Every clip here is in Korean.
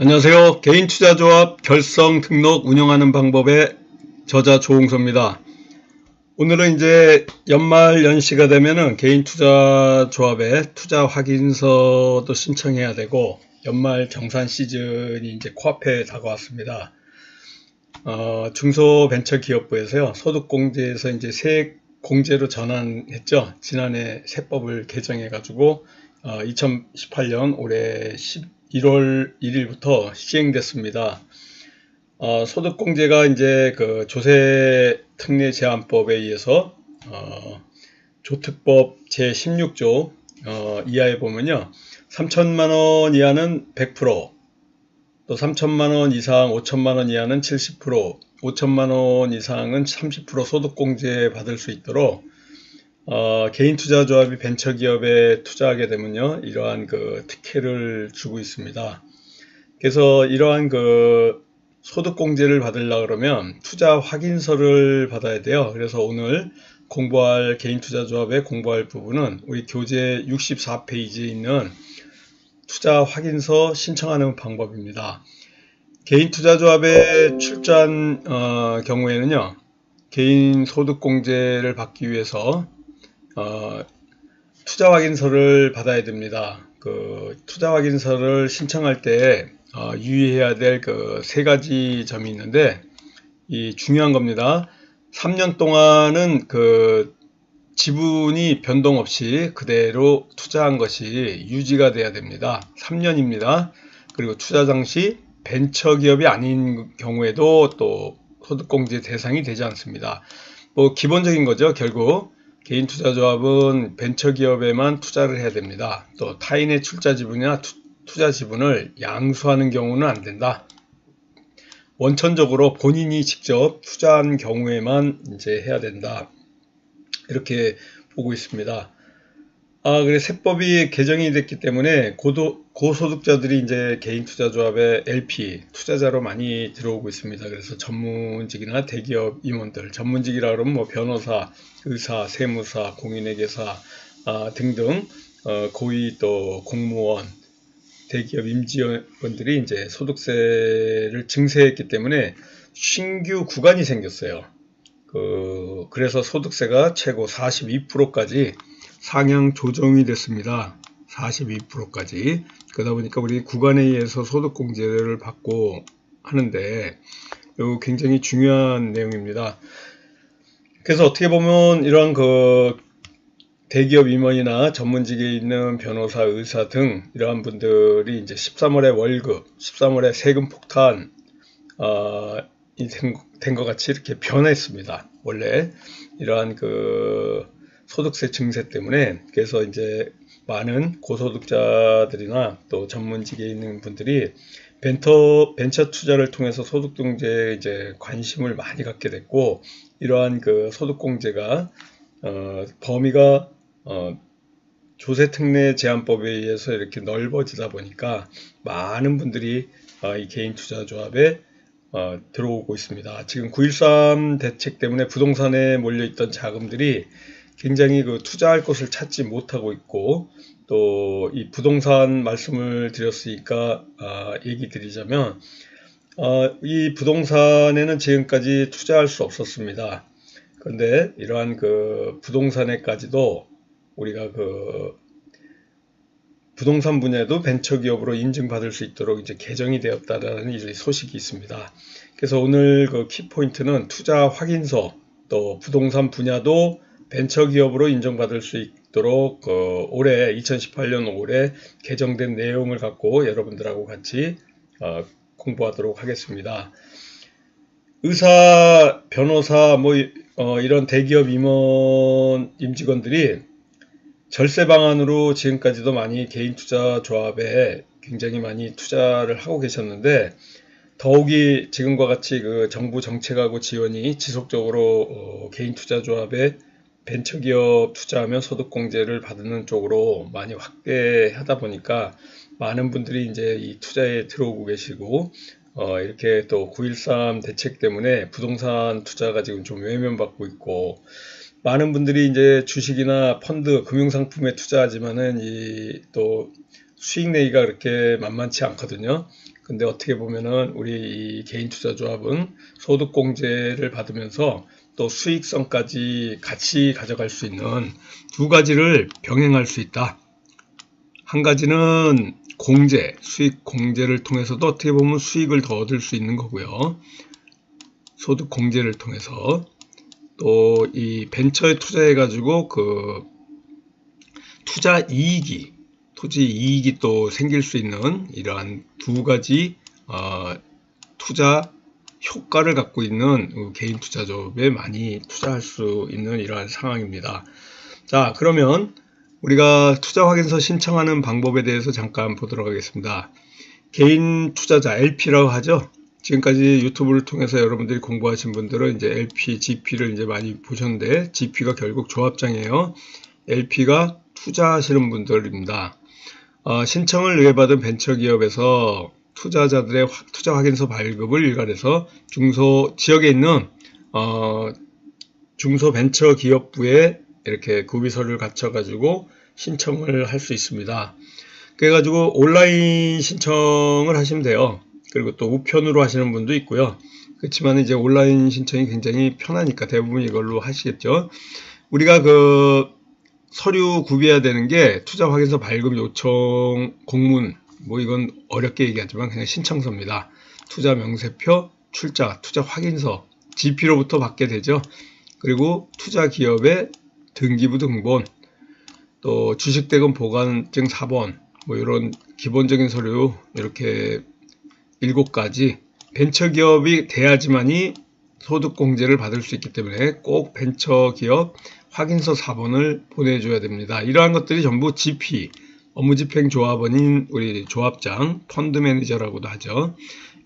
안녕하세요. 개인투자조합 결성 등록 운영하는 방법의 저자 조홍서입니다. 오늘은 이제 연말 연시가 되면은 개인투자조합에 투자 확인서도 신청해야 되고 연말 정산 시즌이 이제 코앞에 다가왔습니다. 어, 중소벤처기업부에서요 소득공제에서 이제 세액 공제로 전환했죠. 지난해 세법을 개정해가지고 어, 2018년 올해 1월 1일부터 시행됐습니다. 어, 소득공제가 이제 그 조세 특례 제한법에 의해서 어, 조특법 제 16조 어, 이하에 보면요. 3천만 원 이하는 100%, 또 3천만 원 이상 5천만 원 이하는 70%, 5천만 원 이상은 30% 소득공제 받을 수 있도록 어, 개인 투자 조합이 벤처 기업에 투자하게 되면요, 이러한 그 특혜를 주고 있습니다. 그래서 이러한 그 소득공제를 받으려 그러면 투자 확인서를 받아야 돼요. 그래서 오늘 공부할 개인 투자 조합에 공부할 부분은 우리 교재 64페이지에 있는 투자 확인서 신청하는 방법입니다. 개인 투자 조합에 출자한 어, 경우에는요, 개인 소득공제를 받기 위해서 어, 투자 확인서를 받아야 됩니다. 그 투자 확인서를 신청할 때 어, 유의해야 될 그 세 가지 점이 있는데 이 중요한 겁니다. 3년 동안은 그 지분이 변동 없이 그대로 투자한 것이 유지가 돼야 됩니다. 3년입니다. 그리고 투자 당시 벤처 기업이 아닌 경우에도 또 소득공제 대상이 되지 않습니다. 뭐 기본적인 거죠. 결국 개인 투자조합은 벤처기업에만 투자를 해야 됩니다. 또 타인의 출자 지분이나 투, 자 지분을 양수하는 경우는 안 된다. 원천적으로 본인이 직접 투자한 경우에만 이제 해야 된다. 이렇게 보고 있습니다. 아, 그래 세법이 개정이 됐기 때문에 고도, 고소득자들이 이제 개인 투자 조합의 LP 투자자로 많이 들어오고 있습니다. 그래서 전문직이나 대기업 임원들, 전문직이라 그러면 뭐 변호사, 의사, 세무사, 공인회계사 아, 등등 어, 고위 또 공무원, 대기업 임직원들이 이제 소득세를 증세했기 때문에 신규 구간이 생겼어요. 그, 그래서 소득세가 최고 42%까지 상향 조정이 됐습니다. 42%까지. 그러다 보니까 우리 구간에 의해서 소득공제를 받고 하는데 이거 굉장히 중요한 내용입니다. 그래서 어떻게 보면 이런 그 대기업 임원이나 전문직에 있는 변호사, 의사 등 이러한 분들이 이제 13월에 월급, 13월에 세금 폭탄 어, 된것 같이 이렇게 변했습니다. 원래 이러한 그 소득세 증세 때문에 그래서 이제 많은 고소득자들이나 또 전문직에 있는 분들이 벤처, 벤처 투자를 통해서 소득공제에 이제 관심을 많이 갖게 됐고 이러한 그 소득공제가 어, 범위가 어, 조세특례 제한법에 의해서 이렇게 넓어지다 보니까 많은 분들이 어, 이 개인 투자 조합에 어, 들어오고 있습니다. 지금 9.13 대책 때문에 부동산에 몰려있던 자금들이 굉장히 그 투자할 곳을 찾지 못하고 있고 또 이 부동산 말씀을 드렸으니까 아, 얘기 드리자면 아, 이 부동산에는 지금까지 투자할 수 없었습니다. 그런데 이러한 그 부동산에까지도 우리가 그 부동산 분야도 벤처기업으로 인증받을 수 있도록 이제 개정이 되었다라는 이제 소식이 있습니다. 그래서 오늘 그 키포인트는 투자 확인서 또 부동산 분야도 벤처기업으로 인정받을 수 있도록 그 올해 2018년 올해 개정된 내용을 갖고 여러분들하고 같이 어, 공부하도록 하겠습니다. 의사, 변호사, 뭐 어, 이런 대기업 임원 임직원들이 절세 방안으로 지금까지도 많이 개인 투자 조합에 굉장히 많이 투자를 하고 계셨는데 더욱이 지금과 같이 그 정부 정책하고 지원이 지속적으로 어, 개인 투자 조합에 벤처기업 투자하면 소득공제를 받는 쪽으로 많이 확대하다 보니까 많은 분들이 이제 이 투자에 들어오고 계시고 어, 이렇게 또 9.13 대책 때문에 부동산 투자가 지금 좀 외면받고 있고 많은 분들이 이제 주식이나 펀드, 금융상품에 투자하지만은 이 또 수익 내기가 그렇게 만만치 않거든요. 근데 어떻게 보면은 우리 이 개인 투자 조합은 소득 공제를 받으면서 또 수익성까지 같이 가져갈 수 있는 두 가지를 병행할 수 있다. 한 가지는 공제, 수익 공제를 통해서도 어떻게 보면 수익을 더 얻을 수 있는 거고요. 소득 공제를 통해서 또 이 벤처에 투자해 가지고 그 투자 이익이 토지 이익이 또 생길 수 있는 이러한 두 가지 어, 투자 효과를 갖고 있는 개인 투자조합에 많이 투자할 수 있는 이러한 상황입니다. 자 그러면 우리가 투자 확인서 신청하는 방법에 대해서 잠깐 보도록 하겠습니다. 개인 투자자 LP라고 하죠. 지금까지 유튜브를 통해서 여러분들이 공부하신 분들은 이제 LP, GP를 이제 많이 보셨는데 GP가 결국 조합장이에요. LP가 투자하시는 분들입니다. 어, 신청을 의뢰받은 벤처기업에서 투자자들의 투자 확인서 발급을 일괄해서 중소 지역에 있는 어, 중소벤처기업부에 이렇게 구비서를 갖춰가지고 신청을 할 수 있습니다. 그래가지고 온라인 신청을 하시면 돼요. 그리고 또 우편으로 하시는 분도 있고요. 그렇지만 이제 온라인 신청이 굉장히 편하니까 대부분 이걸로 하시겠죠. 우리가 그 서류 구비해야 되는 게 투자 확인서 발급 요청 공문 뭐 이건 어렵게 얘기하지만 그냥 신청서입니다. 투자 명세표, 출자, 투자 확인서, GP로부터 받게 되죠. 그리고 투자 기업의 등기부 등본, 또 주식대금 보관증 4번, 뭐 이런 기본적인 서류 이렇게 7가지 벤처기업이 돼야지만이 소득공제를 받을 수 있기 때문에 꼭 벤처기업 확인서 4번을 보내줘야 됩니다. 이러한 것들이 전부 GP, 업무집행조합원인 우리 조합장, 펀드 매니저라고도 하죠.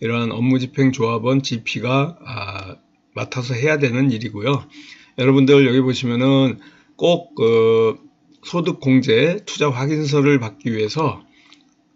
이러한 업무집행조합원 GP가 아, 맡아서 해야 되는 일이고요. 여러분들 여기 보시면은 꼭 그 소득공제 투자 확인서를 받기 위해서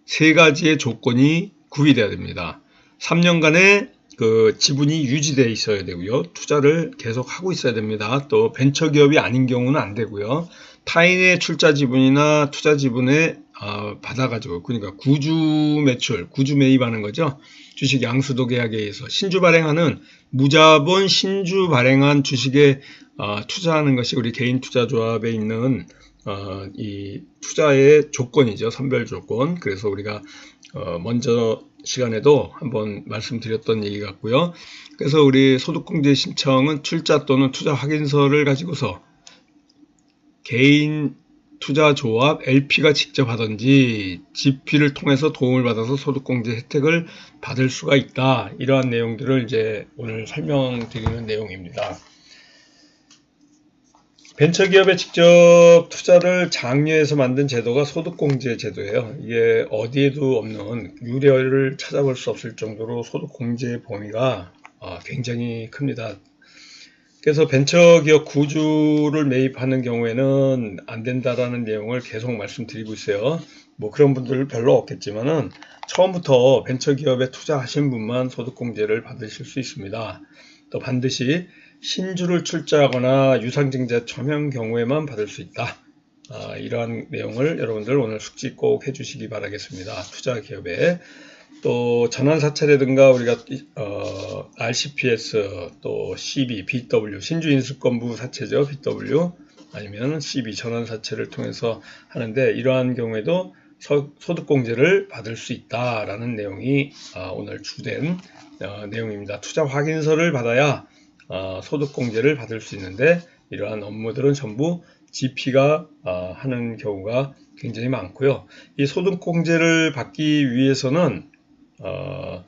세 가지의 조건이 구비되어야 됩니다. 3년간의 그 지분이 유지되어 있어야 되고요. 투자를 계속 하고 있어야 됩니다. 또 벤처기업이 아닌 경우는 안 되고요. 타인의 출자 지분이나 투자 지분에 어, 받아가지고 그러니까 구주 매출, 구주 매입하는 거죠. 주식 양수도 계약에 의해서 신주 발행하는 무자본 신주 발행한 주식에 어, 투자하는 것이 우리 개인 투자 조합에 있는 어, 이 투자의 조건이죠. 선별 조건. 그래서 우리가 어, 먼저 시간에도 한번 말씀드렸던 얘기 같고요. 그래서 우리 소득공제 신청은 출자 또는 투자 확인서를 가지고서 개인 투자조합 LP가 직접 하든지 GP를 통해서 도움을 받아서 소득공제 혜택을 받을 수가 있다. 이러한 내용들을 이제 오늘 설명드리는 내용입니다. 벤처기업에 직접 투자를 장려해서 만든 제도가 소득공제 제도예요. 이게 어디에도 없는 유례를 찾아볼 수 없을 정도로 소득공제 범위가 어, 굉장히 큽니다. 그래서 벤처기업 구주를 매입하는 경우에는 안 된다라는 내용을 계속 말씀드리고 있어요. 뭐 그런 분들 별로 없겠지만은 처음부터 벤처기업에 투자하신 분만 소득공제를 받으실 수 있습니다. 또 반드시 신주를 출자하거나 유상증자 첨형 경우에만 받을 수 있다. 아, 이러한 내용을 여러분들 오늘 숙지 꼭 해주시기 바라겠습니다. 투자 기업에 또 전환사채라든가 우리가 어, RCPS 또 CB, BW 신주 인수권부 사채죠. BW 아니면 CB 전환 사채를 통해서 하는데 이러한 경우에도 소, 득공제를 받을 수 있다라는 내용이 어, 오늘 주된 어, 내용입니다. 투자 확인서를 받아야 어, 소득공제를 받을 수 있는데 이러한 업무들은 전부 GP가 어, 하는 경우가 굉장히 많고요. 이 소득공제를 받기 위해서는 어,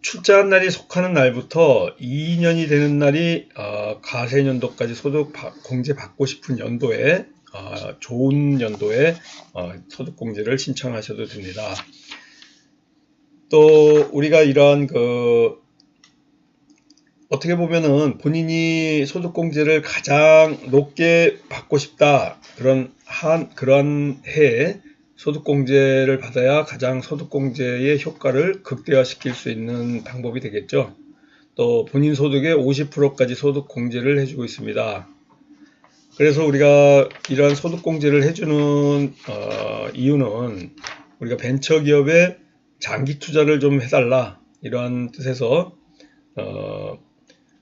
출자한 날이 속하는 날부터 2년이 되는 날이 어, 가세년도까지 소득 공제 받고 싶은 연도에 어, 좋은 연도에 어, 소득 공제를 신청하셔도 됩니다. 또 우리가 이러한 그 어떻게 보면은 본인이 소득 공제를 가장 높게 받고 싶다 그런 한 그런 해에 소득공제를 받아야 가장 소득공제의 효과를 극대화시킬 수 있는 방법이 되겠죠. 또 본인 소득의 50%까지 소득공제를 해주고 있습니다. 그래서 우리가 이러한 소득공제를 해주는 어, 이유는 우리가 벤처기업에 장기 투자를 좀 해달라 이러한 뜻에서 어,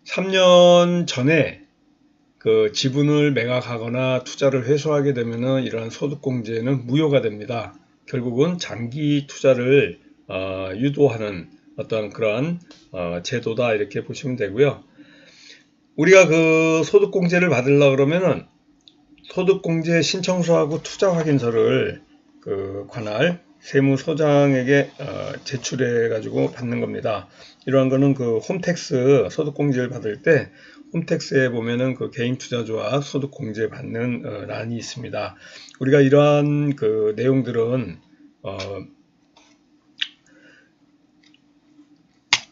3년 전에 그 지분을 매각하거나 투자를 회수하게 되면은 이러한 소득공제는 무효가 됩니다. 결국은 장기 투자를 어, 유도하는 어떤 그런 어, 제도다 이렇게 보시면 되고요. 우리가 그 소득공제를 받으려 그러면은 소득공제 신청서하고 투자 확인서를 그 관할 세무서장에게 어, 제출해 가지고 받는 겁니다. 이러한 거는 그 홈택스 소득공제를 받을 때 홈택스에 보면은 그 개인 투자 조합 소득 공제 받는 어, 란이 있습니다. 우리가 이러한 그 내용들은 어,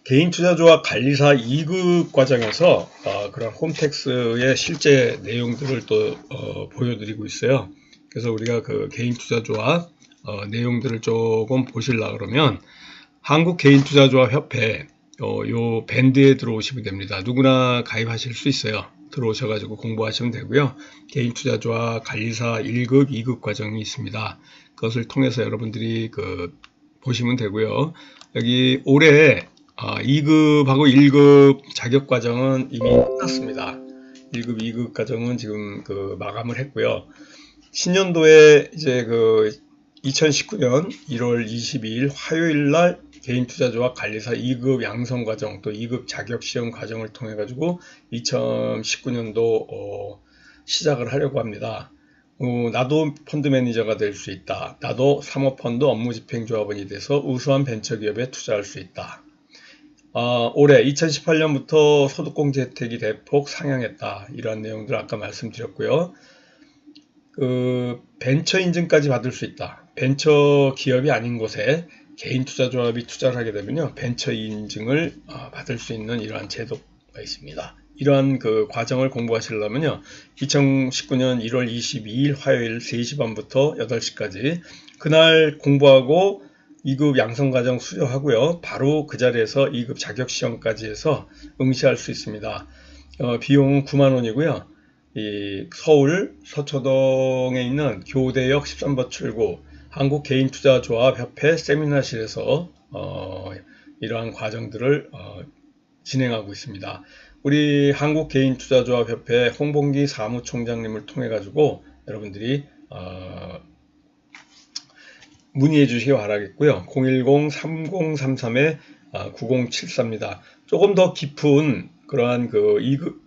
개인 투자 조합 관리사 2급 과정에서 어, 그런 홈택스의 실제 내용들을 또 어, 보여드리고 있어요. 그래서 우리가 그 개인 투자 조합 어, 내용들을 조금 보실라 그러면 한국 개인 투자 조합 협회 어, 요 밴드에 들어오시면 됩니다. 누구나 가입하실 수 있어요. 들어오셔가지고 공부하시면 되고요. 개인투자조합 관리사 1급, 2급 과정이 있습니다. 그것을 통해서 여러분들이 그 보시면 되고요. 여기 올해 아, 2급하고 1급 자격 과정은 이미 끝났습니다. 1급, 2급 과정은 지금 그 마감을 했고요. 신년도에 이제 그 2019년 1월 22일 화요일 날 개인 투자조합 관리사 2급 양성 과정 또 2급 자격 시험 과정을 통해 가지고 2019년도 어, 시작을 하려고 합니다. 어, 나도 펀드 매니저가 될 수 있다. 나도 사모펀드 업무집행조합원이 돼서 우수한 벤처기업에 투자할 수 있다. 어, 올해 2018년부터 소득공제 혜택이 대폭 상향했다. 이러한 내용들 아까 말씀드렸고요. 그 벤처 인증까지 받을 수 있다. 벤처 기업이 아닌 곳에 개인 투자 조합이 투자를 하게 되면요. 벤처 인증을 어, 받을 수 있는 이러한 제도가 있습니다. 이러한 그 과정을 공부하시려면요. 2019년 1월 22일 화요일 3시 반부터 8시까지 그날 공부하고 2급 양성 과정 수료하고요. 바로 그 자리에서 2급 자격 시험까지 해서 응시할 수 있습니다. 어, 비용은 9만 원이고요. 이 서울 서초동에 있는 교대역 13번 출구 한국개인투자조합협회 세미나실에서 어, 이러한 과정들을 어, 진행하고 있습니다. 우리 한국개인투자조합협회 홍봉기 사무총장님을 통해 가지고 여러분들이 어, 문의해 주시기 바라겠고요. 010-3033-9074입니다. 아, 조금 더 깊은 그러한 그 2급,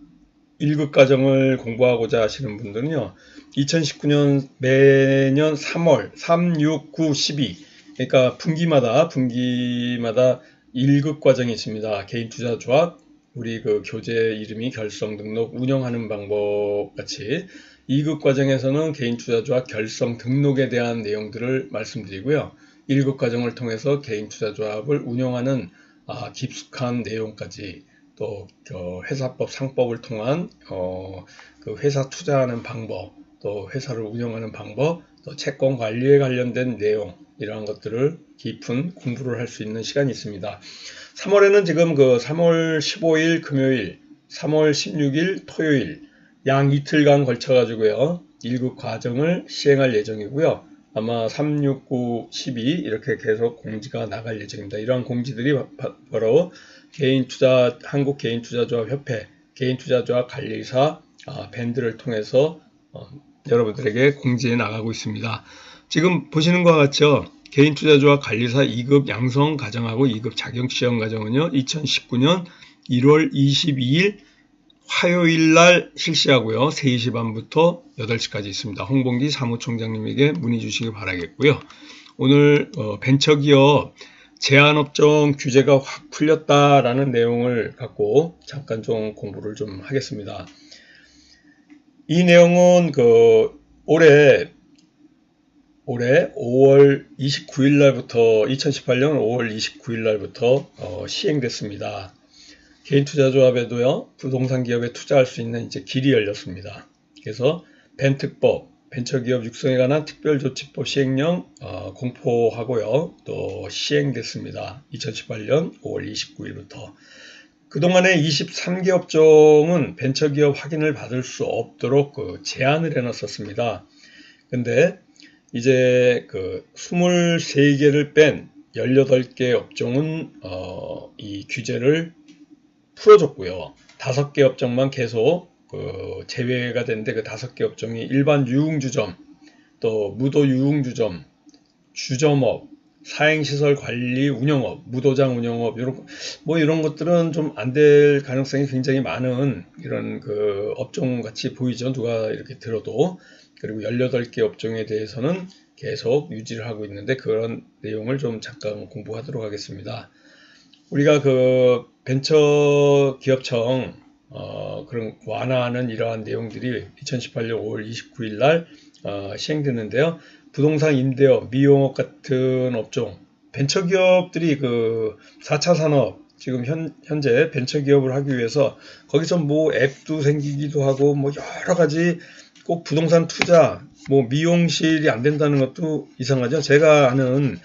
1급 과정을 공부하고자 하시는 분들은요. 2019년 매년 3월 3, 6, 9, 12 그러니까 분기마다 분기마다 1급 과정이 있습니다. 개인 투자 조합 우리 그 교재 이름이 결성 등록 운영하는 방법 같이 2급 과정에서는 개인투자조합 결성 등록에 대한 내용들을 말씀드리고요. 1급 과정을 통해서 개인투자조합을 운영하는 아, 깊숙한 내용까지 또 어, 회사법 상법을 통한 어, 그 회사 투자하는 방법 또 회사를 운영하는 방법 또 채권 관리에 관련된 내용 이러한 것들을 깊은 공부를 할 수 있는 시간이 있습니다. 3월에는 지금 그 3월 15일 금요일 3월 16일 토요일 양 이틀간 걸쳐 가지고요. 1급 과정을 시행할 예정이고요. 아마 3, 6, 9, 12 이렇게 계속 공지가 나갈 예정입니다. 이러한 공지들이 바로 개인투자 한국 개인투자조합 협회 개인투자조합 관리사 아, 밴드를 통해서 어, 여러분들에게 공지해 나가고 있습니다. 지금 보시는 것과 같죠. 개인투자조합 관리사 2급 양성 과정하고 2급 자격시험 과정은요. 2019년 1월 22일 화요일 날 실시하고요. 3시 반부터 8시까지 있습니다. 홍봉기 사무총장님에게 문의 주시기 바라겠고요. 오늘 어, 벤처기업 제한업종 규제가 확 풀렸다라는 내용을 갖고 잠깐 좀 공부를 좀 하겠습니다. 이 내용은 그 올해 올해 5월 29일 날부터 2018년 5월 29일 날부터 어, 시행됐습니다. 개인 투자 조합에도요 부동산 기업에 투자할 수 있는 이제 길이 열렸습니다. 그래서 벤특법 벤처기업 육성에 관한 특별조치법 시행령 어, 공포하고요 또 시행됐습니다. 2018년 5월 29일부터 그동안에 23개 업종은 벤처기업 확인을 받을 수 없도록 그 제한을 해놨었습니다. 근데 이제 그 23개를 뺀 18개 업종은 어, 이 규제를 풀어줬고요. 5개 업종만 계속 그 제외가 됐는데 그 5개 업종이 일반 유흥주점, 또 무도 유흥주점, 주점업, 사행시설 관리 운영업, 무도장 운영업 이런 뭐 이런 것들은 좀 안 될 가능성이 굉장히 많은 이런 그 업종 같이 보이죠. 누가 이렇게 들어도 그리고 18개 업종에 대해서는 계속 유지를 하고 있는데 그런 내용을 좀 잠깐 공부하도록 하겠습니다. 우리가 그 벤처 기업청 어, 그런 완화하는 이러한 내용들이 2018년 5월 29일 날 어, 시행됐는데요. 부동산 임대업, 미용업 같은 업종, 벤처 기업들이 그 4차 산업, 지금 현, 현재 벤처 기업을 하기 위해서 거기서 뭐 앱도 생기기도 하고 뭐 여러 가지 꼭 부동산 투자, 뭐 미용실이 안 된다는 것도 이상하죠. 제가 아는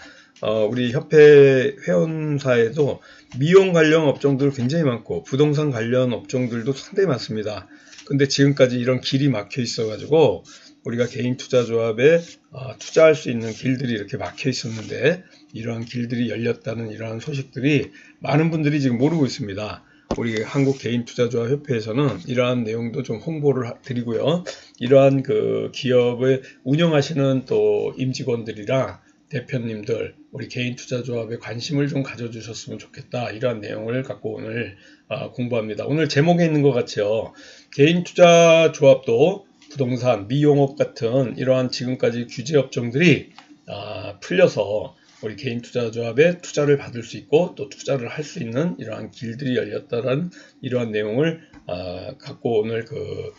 어, 우리 협회 회원사에도 미용 관련 업종들 굉장히 많고 부동산 관련 업종들도 상당히 많습니다. 근데 지금까지 이런 길이 막혀 있어 가지고 우리가 개인 투자 조합에 어, 투자할 수 있는 길들이 이렇게 막혀 있었는데 이러한 길들이 열렸다는 이러한 소식들이 많은 분들이 지금 모르고 있습니다. 우리 한국 개인 투자 조합 협회에서는 이러한 내용도 좀 홍보를 드리고요. 이러한 그 기업을 운영하시는 또 임직원들이랑 대표님들 우리 개인 투자 조합에 관심을 좀 가져주셨으면 좋겠다 이러한 내용을 갖고 오늘 어, 공부합니다. 오늘 제목에 있는 것 같이요. 개인 투자 조합도 부동산, 미용업 같은 이러한 지금까지 규제 업종들이 아, 풀려서 우리 개인 투자 조합에 투자를 받을 수 있고 또 투자를 할 수 있는 이러한 길들이 열렸다는 이러한 내용을 아, 갖고 오늘 그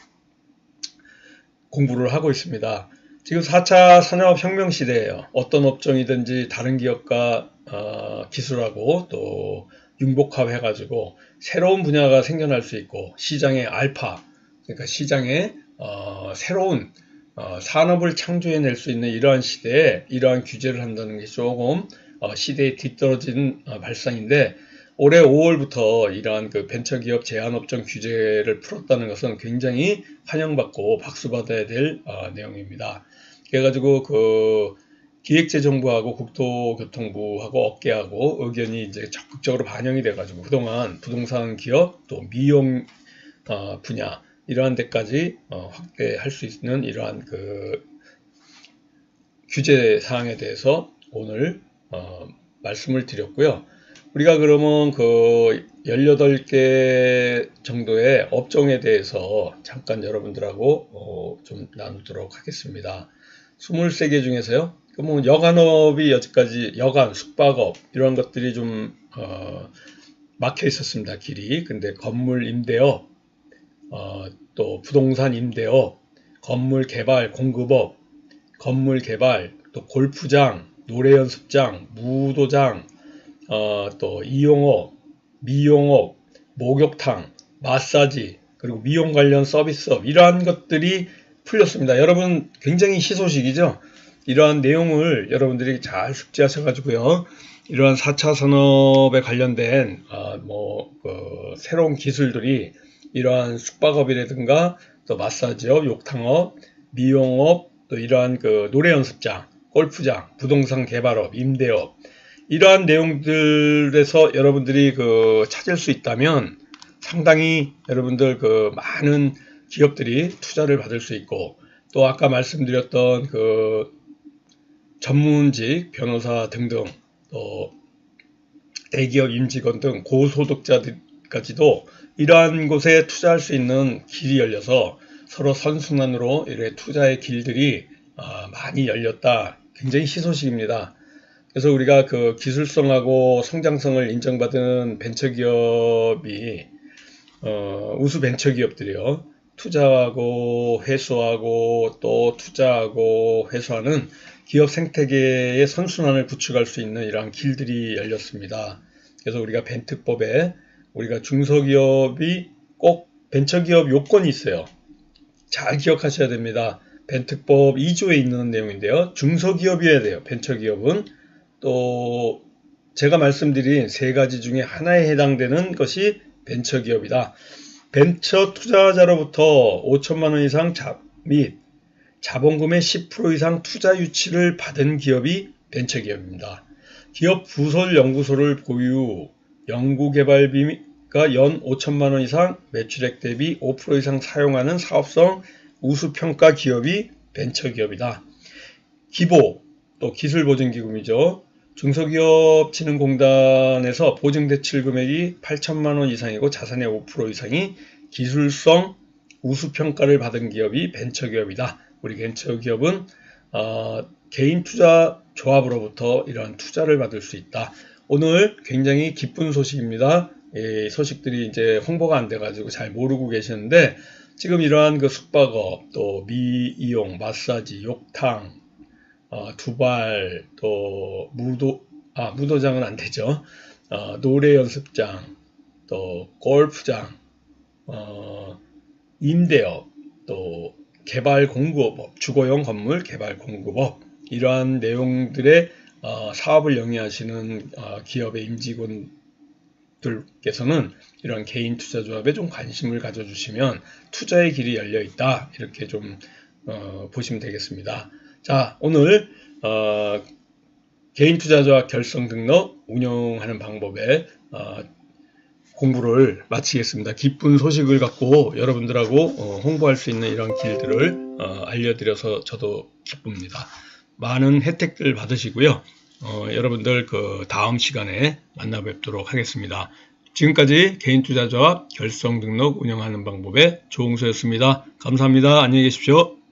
공부를 하고 있습니다. 지금 4차 산업혁명 시대예요. 어떤 업종이든지 다른 기업과 어, 기술하고 또 융복합해가지고 새로운 분야가 생겨날 수 있고 시장의 알파, 그러니까 시장에 어, 새로운 어, 산업을 창조해낼 수 있는 이러한 시대에 이러한 규제를 한다는 게 조금 어, 시대에 뒤떨어진 어, 발상인데 올해 5월부터 이러한 그 벤처기업 제한업종 규제를 풀었다는 것은 굉장히 환영받고 박수받아야 될 어, 내용입니다. 그래가지고 그 기획재정부하고 국토교통부하고 업계하고 의견이 이제 적극적으로 반영이 돼가지고 그동안 부동산 기업 또 미용 어, 분야 이러한 데까지 어, 확대할 수 있는 이러한 그 규제 사항에 대해서 오늘 어, 말씀을 드렸고요. 우리가 그러면 그 18개 정도의 업종에 대해서 잠깐 여러분들하고 어, 좀 나누도록 하겠습니다. 23개 중에서요. 그러면 여간업이 여기까지 여간, 숙박업 이런 것들이 좀 어, 막혀 있었습니다. 길이. 근데 건물 임대업, 어, 또 부동산 임대업, 건물 개발 공급업, 건물 개발, 또 골프장, 노래 연습장, 무도장, 어, 또 이용업, 미용업, 목욕탕, 마사지, 그리고 미용 관련 서비스업 이러한 것들이 풀렸습니다. 여러분 굉장히 희소식이죠. 이러한 내용을 여러분들이 잘 숙지하셔 가지고요. 이러한 4차 산업에 관련된 어, 뭐 그, 새로운 기술들이 이러한 숙박업이라든가 또 마사지업, 욕탕업, 미용업, 또 이러한 그 노래 연습장, 골프장, 부동산 개발업, 임대업 이러한 내용들에서 여러분들이 그 찾을 수 있다면 상당히 여러분들 그 많은 기업들이 투자를 받을 수 있고 또 아까 말씀드렸던 그 전문직 변호사 등등 또 대기업 임직원 등 고소득자들까지도 이러한 곳에 투자할 수 있는 길이 열려서 서로 선순환으로 이렇게 투자의 길들이 아, 많이 열렸다. 굉장히 희소식입니다. 그래서 우리가 그 기술성하고 성장성을 인정받은 벤처기업이 어, 우수 벤처기업들이요. 투자하고 회수하고 또 투자하고 회수하는 기업 생태계의 선순환을 구축할 수 있는 이러한 길들이 열렸습니다. 그래서 우리가 벤특법에 우리가 중소기업이 꼭 벤처기업 요건이 있어요. 잘 기억하셔야 됩니다. 벤특법 2조에 있는 내용인데요. 중소기업이어야 돼요. 벤처기업은 또 제가 말씀드린 세 가지 중에 하나에 해당되는 것이 벤처기업이다. 벤처 투자자로부터 5천만 원 이상 자, 및 자본금의 10% 이상 투자 유치를 받은 기업이 벤처기업입니다. 기업 부설 연구소를 보유, 연구개발비가 연 5천만 원 이상, 매출액 대비 5% 이상 사용하는 사업성 우수평가 기업이 벤처기업이다. 기보, 또 기술보증기금이죠. 중소기업진흥공단에서 보증대출 금액이 8천만 원 이상이고 자산의 5% 이상이 기술성 우수평가를 받은 기업이 벤처기업이다. 우리 벤처기업은 어, 개인 투자 조합으로부터 이러한 투자를 받을 수 있다. 오늘 굉장히 기쁜 소식입니다. 이 소식들이 이제 홍보가 안 돼가지고 잘 모르고 계시는데 지금 이러한 그 숙박업, 또 미이용, 마사지, 욕탕, 어, 두발, 또 무도, 아, 무도장은 안 되죠. 어, 노래 연습장, 또 골프장, 어, 임대업, 또 개발 공급업, 주거용 건물 개발 공급업, 이러한 내용들의 어, 사업을 영위하시는 어, 기업의 임직원들께서는 이런 개인 투자 조합에 좀 관심을 가져주시면 투자의 길이 열려 있다 이렇게 좀 어, 보시면 되겠습니다. 자 오늘 어, 개인 투자조합 결성 등록 운영하는 방법에 어, 공부를 마치겠습니다. 기쁜 소식을 갖고 여러분들하고 어, 홍보할 수 있는 이런 길들을 어, 알려드려서 저도 기쁩니다. 많은 혜택들 받으시고요. 어, 여러분들 그 다음 시간에 만나 뵙도록 하겠습니다. 지금까지 개인투자조합 결성 등록 운영하는 방법의 조홍수였습니다. 감사합니다. 안녕히 계십시오.